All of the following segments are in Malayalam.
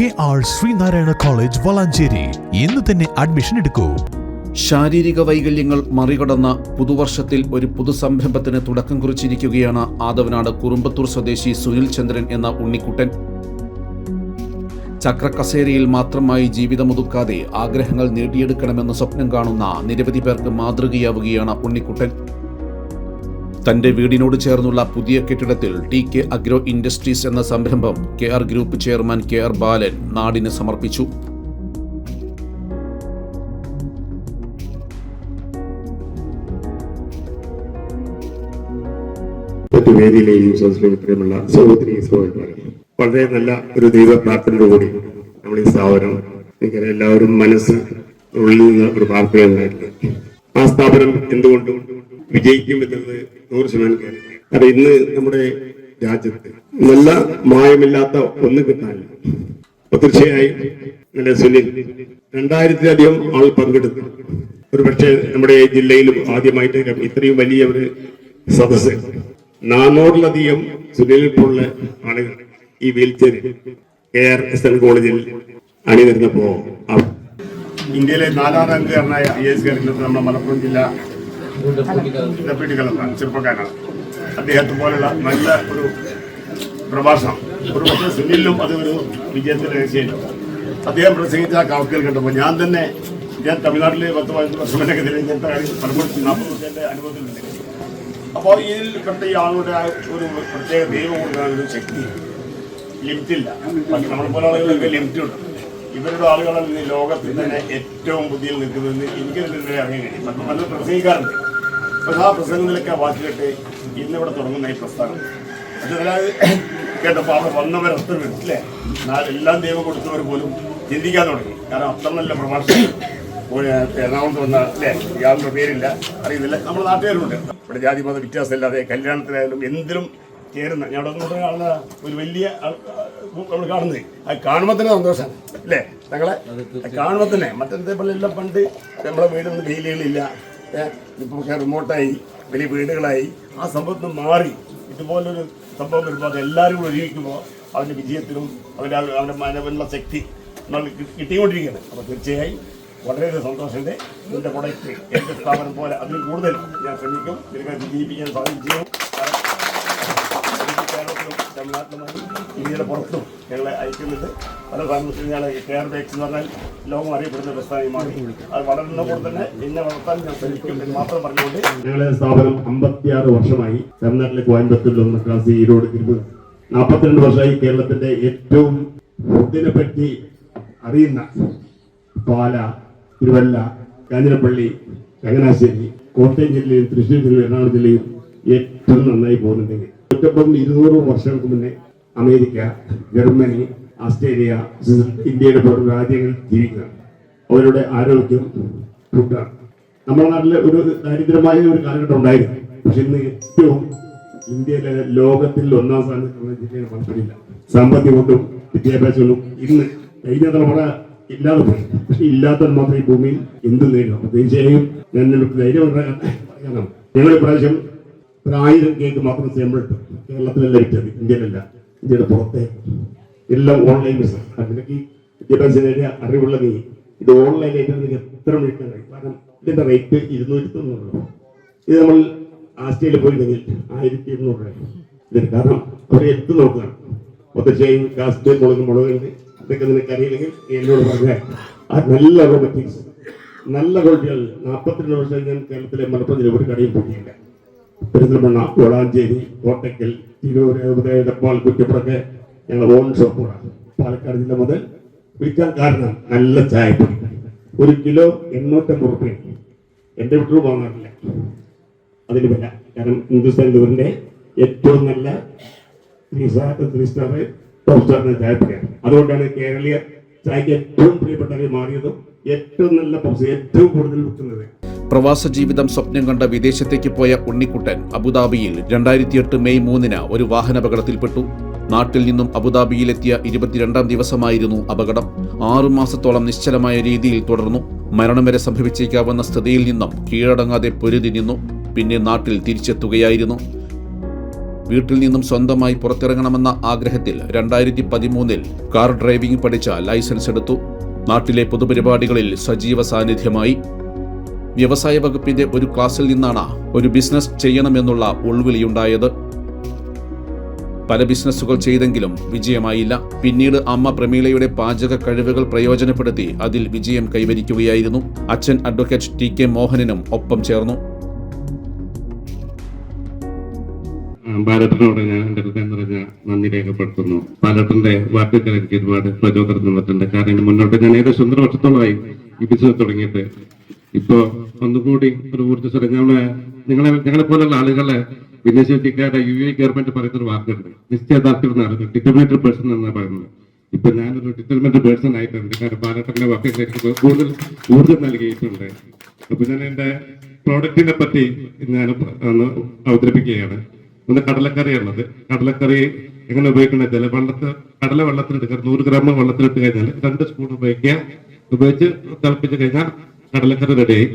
K R Sreenarayana college Valanchery. ഇന്ന് തന്നെ അഡ്മിഷൻ എടുക്കൂ. ശാരീരിക വൈകല്യങ്ങൾ മറികടന്ന പുതുവർഷത്തിൽ ഒരു പുതുസംരംഭത്തിന് തുടക്കം കുറിച്ചിരിക്കുകയാണ് ആദവനാട് കുറുമ്പത്തൂർ സ്വദേശി സുനിൽ ചന്ദ്രൻ എന്ന ഉണ്ണിക്കുട്ടൻ. ചക്രക്കസേരയിൽ മാത്രമായി ജീവിതമൊതുക്കാതെ ആഗ്രഹങ്ങൾ നേടിയെടുക്കണമെന്ന് സ്വപ്നം കാണുന്ന നിരവധി പേർക്ക് മാതൃകയാവുകയാണ് ഉണ്ണിക്കുട്ടൻ. തന്റെ വീടിനോട് ചേർന്നുള്ള പുതിയ കെട്ടിടത്തിൽ ടി കെ അഗ്രോ ഇൻഡസ്ട്രീസ് എന്ന സംരംഭം K R group chairman K R Balan നാടിന് സമർപ്പിച്ചു. വേദിയിലെയും സംസ്കൃതത്തിലുമുള്ള സഹോദരി സഹോദരന്മാരെ വളരെ നല്ല ഒരു ദൈവ പ്രാർത്ഥനയോടുകൂടി നമ്മൾ ഈ സ്ഥാപനം എനിക്കറിയാം എല്ലാവരും മനസ്സ് ഉള്ളിൽ നിന്ന് ഒരു പ്രാർത്ഥന ഉണ്ടായിരുന്നു ആ സ്ഥാപനം എന്തുകൊണ്ടും വിജയിക്കും എന്നുള്ളത് നൂറ് ശതമാനം. കാരണം ഇന്ന് നമ്മുടെ രാജ്യത്ത് നല്ല മായമില്ലാത്ത ഒന്ന് കിട്ടാനില്ല. അപ്പൊ തീർച്ചയായും നല്ല സുനിൽ രണ്ടായിരത്തിലധികം ആൾ പങ്കെടുത്തു. ഒരു പക്ഷേ നമ്മുടെ ജില്ലയിലും ആദ്യമായിട്ട് ഇത്രയും വലിയ ഒരു സദസ്സ്. നാനൂറിലധികം സുനിൽ പോലുള്ള ആളുകൾ ഈ wheel K R S N കോളേജിൽ അണിനിരുന്നപ്പോ ഇന്ത്യയിലെ നാലാം അംഗീകാരനായ ഐ എസ് കാരനത്ത് നമ്മുടെ മലപ്പുറം ജില്ല ഡെപ്യൂട്ടി കളക്ടർ ചെറുപ്പക്കാരനാണ്. അദ്ദേഹത്തെ പോലുള്ള നല്ല ഒരു പ്രഭാഷണം ഒരു പക്ഷേ സിനിമയിലും അത് ഒരു വിജയത്തിന്റെ രഹസ്യമില്ല അദ്ദേഹം പ്രസംഗിച്ച ആ കവക്കൽ കണ്ടപ്പോൾ ഞാൻ തന്നെ ഞാൻ തമിഴ്നാട്ടിലെ പത്ത് പതിനഞ്ച് വർഷം ഇങ്ങനത്തെ കാര്യം പലപ്പോഴും നാൽപ്പത് വർഷത്തിന്റെ അനുഭവത്തിലുണ്ട് അപ്പോൾ ഇതിൽ പെട്ട ഈ ആളുടെ ആ ഒരു പ്രത്യേക ദൈവം കൊടുക്കുന്ന ഒരു ശക്തി. ലിമിറ്റില്ല നമ്മളെ പോലെ ആളുകൾക്ക് ലിമിറ്റ് ഉണ്ട്. ഇവരുടെ ആളുകളാണ് ലോകത്തിൽ തന്നെ ഏറ്റവും ബുദ്ധിയിൽ നിൽക്കുന്നതെന്ന് എനിക്ക് അറിയാൻ കഴിയും. നല്ല പല പ്രസംഗിക്കാറുണ്ട്. പ്രസംഗങ്ങളിലൊക്കെ വാക്ക് കേട്ട് ഇന്നിവിടെ തുടങ്ങുന്ന ഈ പ്രസ്ഥാനം. പക്ഷെ കേട്ടപ്പോൾ അവിടെ വന്നവരത്ര പേര് എല്ലാം ദൈവം കൊടുത്തവർ പോലും ചിന്തിക്കാൻ തുടങ്ങി. കാരണം അത്ര നല്ല പ്രഭാഷണം എറണാകുളത്ത് വന്ന അല്ലേ? യാതൊരു പേരില്ല. അറിയുന്നില്ല. നമ്മുടെ നാട്ടുകാരുണ്ട് ഇവിടെ ജാതി മത വ്യത്യാസമില്ലാതെ കല്യാണത്തിനായാലും എന്തിലും ചേരുന്ന ഞാൻ അവിടെ കാണുന്ന ഒരു വലിയ നമ്മൾ കാണുന്നത് അത് കാണുമ്പോൾ തന്നെ സന്തോഷമാണ് അല്ലേ? ഞങ്ങളെ കാണുമ്പോൾ തന്നെ. മറ്റേ പോലെ എല്ലാം പണ്ട് നമ്മളെ വീടൊന്നും ഡെയിലികളില്ല ഇപ്പോൾ റിമോട്ടായി വലിയ വീടുകളായി. ആ സമ്പത്ത് മാറി. ഇതുപോലൊരു സംഭവം വരുമ്പോൾ അത് എല്ലാവരും കൂടെ ഒരുമിക്കുമ്പോൾ അവന്റെ വിജയത്തിനും അവന്റെ അവന്റെ മനവിലുള്ള ശക്തി നമ്മൾ കിട്ടിക്കൊണ്ടിരിക്കുകയാണ്. അപ്പോൾ തീർച്ചയായും വളരെയധികം സന്തോഷമുണ്ട്. ഇതിന്റെ പ്രൊഡക്റ്റ് എന്റെ സ്ഥാപനം പോലെ അതിൽ കൂടുതൽ ഞാൻ ശ്രമിക്കും. ഇതിനെ വിജയിപ്പിക്കാൻ സാധിച്ചു തമിഴ്നാട്ടിലുമായി ഇന്ത്യയുടെ പുറത്തും ഞങ്ങളെ അയക്കുന്നുണ്ട്. പല സാധനത്തിൽ ഞങ്ങൾ കെയർ ബേക്സ് എന്ന് പറഞ്ഞാൽ ലോകം അറിയപ്പെടുന്ന പ്രസ്ഥാനമാണ് അത് വളരുന്നപ്പോൾ തന്നെ എന്നെ വളർത്താൻ ഞാൻ ശ്രമിക്കും എന്ന് മാത്രം പറഞ്ഞുകൊണ്ട് ഞങ്ങളുടെ സ്ഥാപനം അമ്പത്തിയാറ് വർഷമായി തമിഴ്നാട്ടിലെ കോയമ്പത്തൂരിലും മദ്രാസ് ഈരോട് തിരുവനന്തപുരം നാൽപ്പത്തിരണ്ട് വർഷമായി കേരളത്തിന്റെ ഏറ്റവും ഫുഡിനെ അറിയുന്ന പാല തിരുവല്ല കാഞ്ഞിരപ്പള്ളി ചങ്ങനാശ്ശേരി കോട്ടയം ജില്ലയും തൃശ്ശൂർ ജില്ലയും എറണാകുളം ജില്ലയും ഏറ്റവും നന്നായി പോകുന്നുണ്ടെങ്കിൽ ഒറ്റപ്പം ഇരുന്നൂറ് വർഷങ്ങൾക്ക് മുന്നേ അമേരിക്ക ജർമ്മനി ഓസ്ട്രേലിയ ഇന്ത്യയുടെ പോലുള്ള രാജ്യങ്ങളിൽ ജീവിക്കുക. അവരുടെ ആരോഗ്യം ഫുഡാണ് നമ്മുടെ നാട്ടിൽ ഒരു ദാരിദ്ര്യമായ ഒരു കാലഘട്ടം ഉണ്ടായിരുന്നു. പക്ഷെ ഇന്ന് ഏറ്റവും ഇന്ത്യയിലെ ലോകത്തിൽ ഒന്നാം സ്ഥാനത്തുള്ള ജില്ലയാണ് മത്സരമില്ല സാമ്പത്തികം കൊണ്ടും വിദ്യാഭ്യാസം ഇന്ന് കഴിഞ്ഞ തലമുറ ഇല്ലാതെ പോയി. പക്ഷെ ഇല്ലാത്ത മാത്രം ഈ ഭൂമിയിൽ എന്ത് നേടും തീർച്ചയായും ഞാൻ ധൈര്യം പറയാനാണ്. ഞങ്ങൾ ഇപ്രാവശ്യം ഒരു ആയിരം കേക്ക് മാത്രം ഇട്ടു. കേരളത്തിലല്ല വിറ്റത് ഇന്ത്യയിലല്ല. ഇന്ത്യയുടെ പുറത്തെ എല്ലാം ഓൺലൈൻ ബിസിനസ് അതിലേക്ക് വിദ്യാഭ്യാസം അറിവുള്ള നീ. ഇത് ഓൺലൈനായിട്ട് നിങ്ങൾക്ക് എത്ര മിനിറ്റ് കഴിയും? കാരണം ഇതിന്റെ റേറ്റ് ഇരുന്നൂറ്റി തൊണ്ണൂറ് ഇത് നമ്മൾ ആസ്ട്രേലിയ പോയിരുന്നെങ്കിൽ ആയിരത്തി ഇരുന്നൂറ് രൂപ കാരണം അവരെ എടുത്തു നോക്കുകയാണ്. ഒത്തച്ചയും കാസ്റ്റ് മുളക് മുളകുണ്ട് ഇതൊക്കെ നിനക്ക് അറിയില്ലെങ്കിൽ എന്നോട് പറഞ്ഞാൽ ആ നല്ല റോബറ്റിക്സ് നല്ല ക്വാളിറ്റികൾ നാൽപ്പത്തിരണ്ട് വർഷം ഞാൻ കേരളത്തിലെ മലപ്പുറം ജില്ല ഒരു കടയും പൂട്ടിയില്ല പെരിന്തൽമണ്ണ വളാഞ്ചേരി കോട്ടയ്ക്കൽ തിരൂർ എടപ്പാൾ കുറ്റിപ്പുറത്തെ ഞങ്ങൾ ഓൺ ഷോപ്പുകളാണ് പാലക്കാട് ജില്ല മുതൽ വിൽക്കാൻ കാരണം നല്ല ചായപ്പൊടി. ഒരു കിലോ എണ്ണൂറ്റമ്പത് റുപ്യ. എന്റെ വീട്ടിൽ വാങ്ങാറില്ല. അതിന് വില. കാരണം ഹിന്ദുസ്ഥാൻ ലിവറിന്റെ ഏറ്റവും നല്ല three star three star top സ്റ്റാറിന്റെ ചായപ്പൊടിയാണ്. അതുകൊണ്ടാണ് കേരളീയ ചായക്ക് ഏറ്റവും പ്രിയപ്പെട്ടവരെ മാറിയതും ഏറ്റവും നല്ല പബ്സ് ഏറ്റവും കൂടുതൽ വിൽക്കുന്നത്. പ്രവാസ ജീവിതം സ്വപ്നം കണ്ട വിദേശത്തേക്ക് പോയ ഉണ്ണിക്കുട്ടൻ അബുദാബിയിൽ രണ്ടായിരത്തി എട്ട് മെയ് മൂന്നിന് ഒരു വാഹനാപകടത്തിൽപ്പെട്ടു നാട്ടിൽ നിന്നും അബുദാബിയിലെത്തിയ ഇരുപത്തിരണ്ടാം ദിവസമായിരുന്നു അപകടം. ആറുമാസത്തോളം നിശ്ചലമായ രീതിയിൽ തുടർന്നു. മരണം വരെ സംഭവിച്ചേക്കാവുന്ന സ്ഥിതിയിൽ നിന്നും കീഴടങ്ങാതെ പൊരുതി നിന്നു. പിന്നെ നാട്ടിൽ തിരിച്ചെത്തുകയായിരുന്നു. വീട്ടിൽ നിന്നും സ്വന്തമായി പുറത്തിറങ്ങണമെന്ന ആഗ്രഹത്തിൽ രണ്ടായിരത്തി പതിമൂന്നിൽ കാർ ഡ്രൈവിംഗ് പഠിച്ച ലൈസൻസ് എടുത്തു. നാട്ടിലെ പൊതുപരിപാടികളിൽ സജീവ സാന്നിധ്യമായി. വ്യവസായ വകുപ്പിന്റെ ഒരു ക്ലാസ്സിൽ നിന്നാണ് ഒരു ബിസിനസ് ചെയ്യണമെന്നുള്ള ഉൾവിളിയുണ്ടായത്. പല ബിസിനസ്സുകൾ ചെയ്തെങ്കിലും വിജയമായില്ല. പിന്നീട് അമ്മ പ്രമീളയുടെ പാചക കഴിവുകൾ പ്രയോജനപ്പെടുത്തി അതിൽ വിജയം കൈവരിക്കുകയായിരുന്നു. അച്ഛൻ അഡ്വക്കേറ്റ് ടി കെ മോഹനനും ഒപ്പം ചേർന്നു. ഭാരതനോട് ഞാൻ എന്റെ ഹൃദയം നിറഞ്ഞ നന്ദി രേഖപ്പെടുത്തുന്നു. ഭാരതന്റെ വാർത്തകൾ എനിക്ക് ഒരുപാട് പ്രചോദനം തന്നിട്ടുണ്ട്. കാരണം മുന്നോട്ട് ഞാൻ ഏകദേശം ഒന്നര വർഷത്തോളമായി ഈ ബിസിനസ് തുടങ്ങിയിട്ട് ഇപ്പോ ഒന്നുകൂടി ഒരു ഊർജസ്വരം ഞങ്ങളെ നിങ്ങളെ പോലുള്ള ആളുകളെ വിദേശിക്കാരുടെ യു എ ഗവൺമെന്റ് പറയുന്നൊരു വാർത്തയുണ്ട് നിശ്ചയദാർഢ്യം എന്നാണ് ഡിറ്റർമിനേറ്റഡ് പേഴ്സൺ എന്നാണ് പറയുന്നത്. ഇപ്പൊ ഞാനൊരു ഡിറ്റർമിനേറ്റഡ് പേഴ്സൺ ആയിട്ടുണ്ട് കാരണം വാക്കുകൾ എനിക്ക് കൂടുതൽ ഊർജം നൽകിയിട്ടുണ്ട്. അപ്പൊ ഞാൻ എന്റെ പ്രോഡക്റ്റിനെ പറ്റി ഞാൻ ഒന്ന് അവതരിപ്പിക്കുകയാണ്. ഒന്ന് കടലക്കറിയാണത്. കടലക്കറി എങ്ങനെ ഉപയോഗിക്കുന്നത് ജലവെള്ളത്ത് കടല വെള്ളത്തിലിട്ട് നൂറ് ഗ്രാം വെള്ളത്തിലിട്ട് കഴിഞ്ഞാൽ രണ്ട് സ്പൂൺ ഉപയോഗിക്കുക. ഉപയോഗിച്ച് തിളപ്പിച്ച് കഴിഞ്ഞാൽ കടലക്കറി റെഡിയായി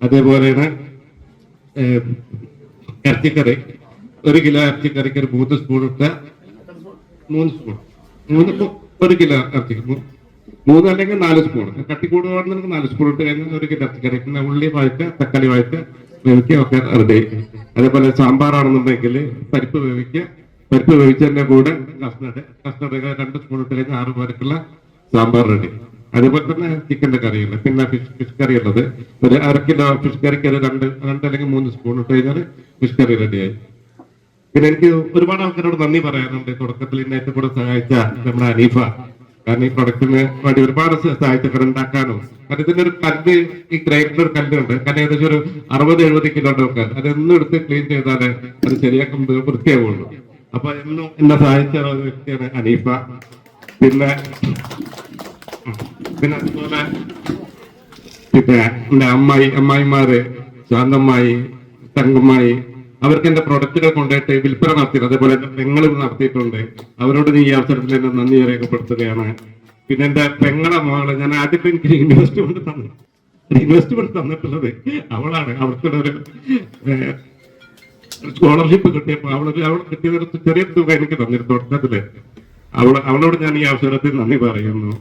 അതേപോലെയാണ് ഇറച്ചിക്കറി. ഒരു കിലോ ഇറച്ചിക്കറിക്ക് ഒരു മൂന്ന് സ്പൂൺ ഇട്ട മൂന്ന് സ്പൂൺ മൂന്ന് ഒരു കിലോ ഇറച്ചി മൂന്ന് അല്ലെങ്കിൽ നാല് സ്പൂൺ കട്ടി കൂടുകയാണെന്നുണ്ടെങ്കിൽ നാല് സ്പൂൺ ഇട്ട് കഴിഞ്ഞാൽ ഒരു കിലോ ഇറച്ചിക്കറി പിന്നെ ഉള്ളി വഴറ്റ് തക്കാളി വഴറ്റ് വേവിക്കുക ഒക്കെ റെഡി അതേപോലെ സാമ്പാറാണെന്നുണ്ടെങ്കിൽ പരിപ്പ് വേവിക്കുക. പരിപ്പ് വേവിച്ചതിന്റെ കൂടെ കസ്റ്റർഡ് കസ്റ്റർഡ് രണ്ട് സ്പൂൺ ഇട്ട് കഴിഞ്ഞാൽ ആറ് പേർക്കുള്ള സാമ്പാർ റെഡി. അതേപോലെ തന്നെ ചിക്കന്റെ കറിയുണ്ട്. പിന്നെ ഫിഷ് ഫിഷ് കറി ഉള്ളത് ഒരു അര കിലോ ഫിഷ് കറിക്ക് ഒരു രണ്ട് രണ്ട് അല്ലെങ്കിൽ മൂന്ന് സ്പൂൺ ഇട്ട് കഴിഞ്ഞാൽ ഫിഷ് കറി റെഡിയായി പിന്നെ എനിക്ക് ഒരുപാട് ആൾക്കാരോട് നന്ദി പറയാനുണ്ട്. തുടക്കത്തിൽ എന്നെ ഏറ്റവും കൂടെ സഹായിച്ച നമ്മുടെ അനീഫ. കാരണം ഈ പ്രൊഡക്റ്റിന് വേണ്ടി ഒരുപാട് സ- സഹായിച്ചൊക്കെ ഉണ്ടാക്കാനും കാരണം ഇതിന്റെ ഒരു കല്ല് ഈ ഗ്രൈൻഡർ കല്ലുണ്ട്. കാരണം ഏകദേശം ഒരു അറുപത് എഴുപത് കിലോ ഒക്കെ അതെന്നും എടുത്ത് ക്ലീൻ ചെയ്താലേ അത് ശരിയാക്കുമ്പോൾ വൃത്തിയാവുള്ളൂ. അപ്പൊ എന്നും എന്നെ സഹായിച്ച വ്യക്തിയാണ് അനീഫ. പിന്നെ പിന്നെ അതുപോലെ പിന്നെ എന്റെ അമ്മായി അമ്മായിമാര് ശാന്തമ്മായി തങ്കമ്മായി അവർക്ക് എന്റെ പ്രൊഡക്റ്റുകൾ കൊണ്ടുപോയിട്ട് വിൽപ്പന നടത്തിയിട്ടുണ്ട് അതേപോലെ എന്റെ പെങ്ങൾ നടത്തിയിട്ടുണ്ട്. അവരോട് ഈ അവസരത്തിൽ എന്നെ നന്ദി രേഖപ്പെടുത്തുകയാണ്. പിന്നെ എന്റെ പെങ്ങളെ മകൾ ഞാൻ ആദ്യത്തെ എനിക്ക് ഇൻവെസ്റ്റ്മെന്റ് തന്നു. ഇൻവെസ്റ്റ്മെന്റ് തന്നിട്ടുള്ളത് അവളാണ്. അവർക്കുള്ള ഒരു സ്കോളർഷിപ്പ് കിട്ടിയപ്പോ അവളൊരു അവൾ കിട്ടിയ ചെറിയ തുക എനിക്ക് തന്നിരുന്നു തുടക്കത്തിൽ. അവൾ അവളോട് ഞാൻ ഈ അവസരത്തിൽ നന്ദി പറയുന്നു.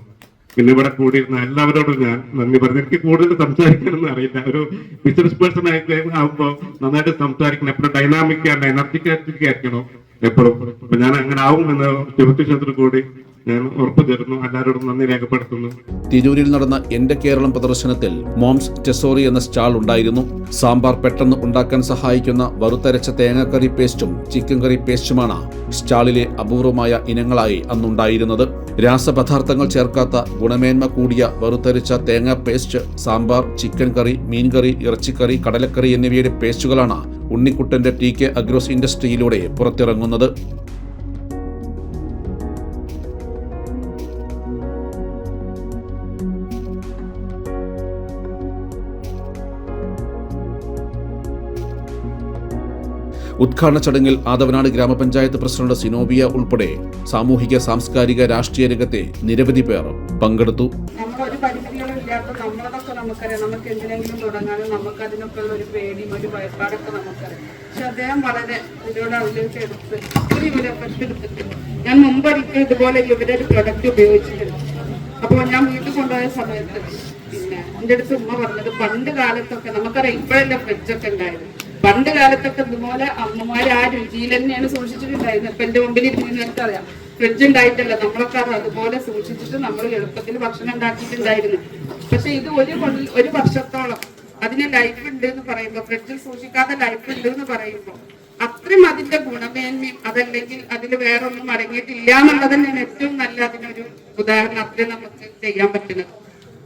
പിന്നെ ഇവിടെ കൂടിയിരുന്ന എല്ലാവരോടും ഞാൻ നന്ദി പറഞ്ഞു എനിക്ക് കൂടുതൽ സംസാരിക്കണമെന്ന് അറിയില്ല. ഒരു ബിസിനസ് പേഴ്സൺ ആയിട്ട് ആകുമ്പോൾ നന്നായിട്ട് സംസാരിക്കണം. എപ്പോഴും ഡൈനാമിക് ആയിട്ട് എനർജിക്കാറ്റിക് ആയിരിക്കണം എപ്പോഴും. ഞാൻ അങ്ങനെ ആവും എന്ന് ശിവത്തിക്ഷേത്രത്തിൽ കൂടി ഞാൻ ഉറപ്പു തരുന്നു എല്ലാവരോടും നന്ദി രേഖപ്പെടുത്തുന്നു. തിരൂരിൽ നടന്ന എന്റെ കേരളം പ്രദർശനത്തിൽ മോംസ് ടെസോറി എന്ന സ്റ്റാൾ ഉണ്ടായിരുന്നു. സാമ്പാർ പെട്ടെന്ന് ഉണ്ടാക്കാൻ സഹായിക്കുന്ന വറുത്തരച്ച തേങ്ങക്കറി പേസ്റ്റും ചിക്കൻ കറി പേസ്റ്റുമാണ് സ്റ്റാളിലെ അപൂർവമായ ഇനങ്ങളായി അന്നുണ്ടായിരുന്നത്. രാസപദാർത്ഥങ്ങൾ ചേർക്കാത്ത ഗുണമേന്മ കൂടിയ വറുത്തരച്ച തേങ്ങ പേസ്റ്റ് സാമ്പാർ ചിക്കൻ കറി മീൻകറി ഇറച്ചിക്കറി കടലക്കറി എന്നിവയുടെ പേസ്റ്റുകളാണ് ഉണ്ണിക്കുട്ടന്റെ ടി കെ അഗ്രോസ് ഇൻഡസ്ട്രിയിലൂടെ പുറത്തിറങ്ങുന്നത്. ഉദ്ഘാടന ചടങ്ങിൽ ആദവനാട് ഗ്രാമപഞ്ചായത്ത് പ്രസിഡന്റ് സിനോബിയ ഉൾപ്പെടെ സാമൂഹിക സാംസ്കാരിക രാഷ്ട്രീയ രംഗത്തെ നിരവധി പേർ പങ്കെടുത്തു. നമ്മളതൊക്കെ നമുക്കറിയാം. നമുക്ക് അദ്ദേഹം വളരെ എഫക്ട് ഞാൻ മുമ്പ് ഇതുപോലെ ഒരു പ്രൊഡക്റ്റ് ഉപയോഗിച്ചിട്ടുണ്ട്. അപ്പോൾ ഞാൻ വീട്ടിൽ കൊണ്ടുപോയ സമയത്ത് പിന്നെ എന്റെ അടുത്ത് ഉമ്മ പറഞ്ഞത് പണ്ട് കാലത്തൊക്കെ നമുക്കറിയാം ഇപ്പോഴല്ലേ ഫ്രിഡ്ജൊക്കെ ഉണ്ടായത്. പണ്ട് കാലത്തൊക്കെ ഇതുപോലെ അമ്മമാര് ആ രുചിയിൽ തന്നെയാണ് സൂക്ഷിച്ചിട്ടുണ്ടായിരുന്നത്. ഇപ്പൊ എന്റെ മുമ്പിൽ ഇരുന്നവർക്ക് അറിയാം. ഫ്രിഡ്ജ് ഉണ്ടായിട്ടല്ല? നമ്മളൊക്കെ അത് അതുപോലെ സൂക്ഷിച്ചിട്ട് നമ്മൾ എളുപ്പത്തിൽ ഭക്ഷണം ഉണ്ടാക്കിയിട്ടുണ്ടായിരുന്നു. പക്ഷെ ഇത് ഒരു ഒരു വർഷത്തോളം അതിന് ലൈഫ് ഉണ്ട് എന്ന് പറയുമ്പോൾ ഫ്രിഡ്ജിൽ സൂക്ഷിക്കാതെ ലൈഫ് ഉണ്ട് എന്ന് പറയുമ്പോൾ അത്രയും അതിന്റെ ഗുണമേന്മയും അതല്ലെങ്കിൽ അതിൽ വേറൊന്നും അടങ്ങിയിട്ടില്ല എന്നുള്ളത് തന്നെയാണ് ഏറ്റവും നല്ല അതിനൊരു ഉദാഹരണം അത്രയും നമുക്ക് ചെയ്യാൻ പറ്റുന്നത്.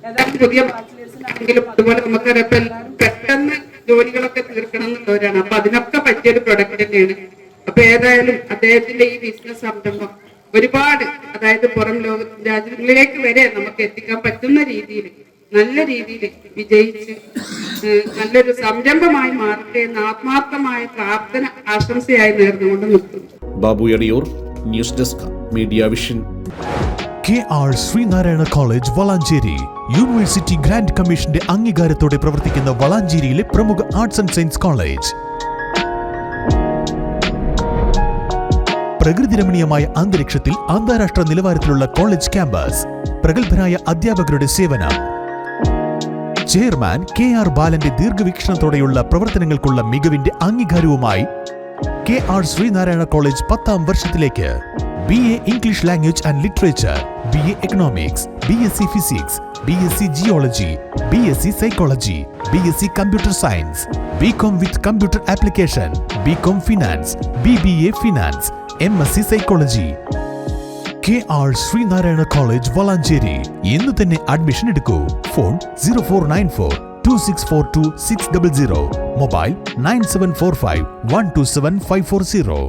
ഏതായാലും പുതിയ ബാച്ചിലേഴ്സിനാണെങ്കിലും അതുപോലെ എല്ലാവരും പെട്ടെന്ന് ജോലികളൊക്കെ തീർക്കണം എന്നുള്ളവരാണ് അപ്പൊ അതിനൊക്കെ പറ്റിയൊരു പ്രൊഡക്റ്റ് തന്നെയാണ്. അപ്പൊ ഏതായാലും അദ്ദേഹത്തിന്റെ ഈ ബിസിനസ് സംരംഭം ഒരുപാട് അതായത് പുറം ലോക രാജ്യങ്ങളിലേക്ക് വരെ നമുക്ക് എത്തിക്കാൻ പറ്റുന്ന രീതിയിൽ നല്ല രീതിയിൽ വിജയിച്ച് നല്ലൊരു സംരംഭമായി മാറട്ടെ എന്ന ആത്മാർത്ഥമായ പ്രാർത്ഥന ആശംസയായി നേർന്നുകൊണ്ട് നിർത്തുന്നു. Babu Ediyur news desk media vision. K R Sreenarayana college Valanchery. University grant കമ്മീഷന്റെ അംഗീകാരത്തോടെ പ്രവർത്തിക്കുന്ന വളാഞ്ചേരിയിലെ പ്രമുഖ ആർട്സ് ആൻഡ് സയൻസ് കോളേജ് പ്രകൃതിരമണീയമായ അന്തരീക്ഷത്തിൽ അന്താരാഷ്ട്ര നിലവാരത്തിലുള്ള കോളേജ് ക്യാമ്പസ് പ്രഗത്ഭരായ അധ്യാപകരുടെ സേവനം. ചെയർമാൻ കെ ആർ ബാലന്റെ ദീർഘവീക്ഷണത്തോടെയുള്ള പ്രവർത്തനങ്ങൾക്കുള്ള മികവിന്റെ അംഗീകാരവുമായി കെ ആർ ശ്രീനാരായണ കോളേജ് പത്താം വർഷത്തിലേക്ക്. B A English language and literature B A economics B S C physics B S C geology B S C psychology B S C computer science B com with computer application B com finance B B A finance M S C psychology K R Sreenarayana college Valanchery ഇന്ന് തന്നെ അഡ്മിഷൻ എടുക്കൂ. Phone zero four nine four two six four two six double zero mobile nine seven four five one two seven five four zero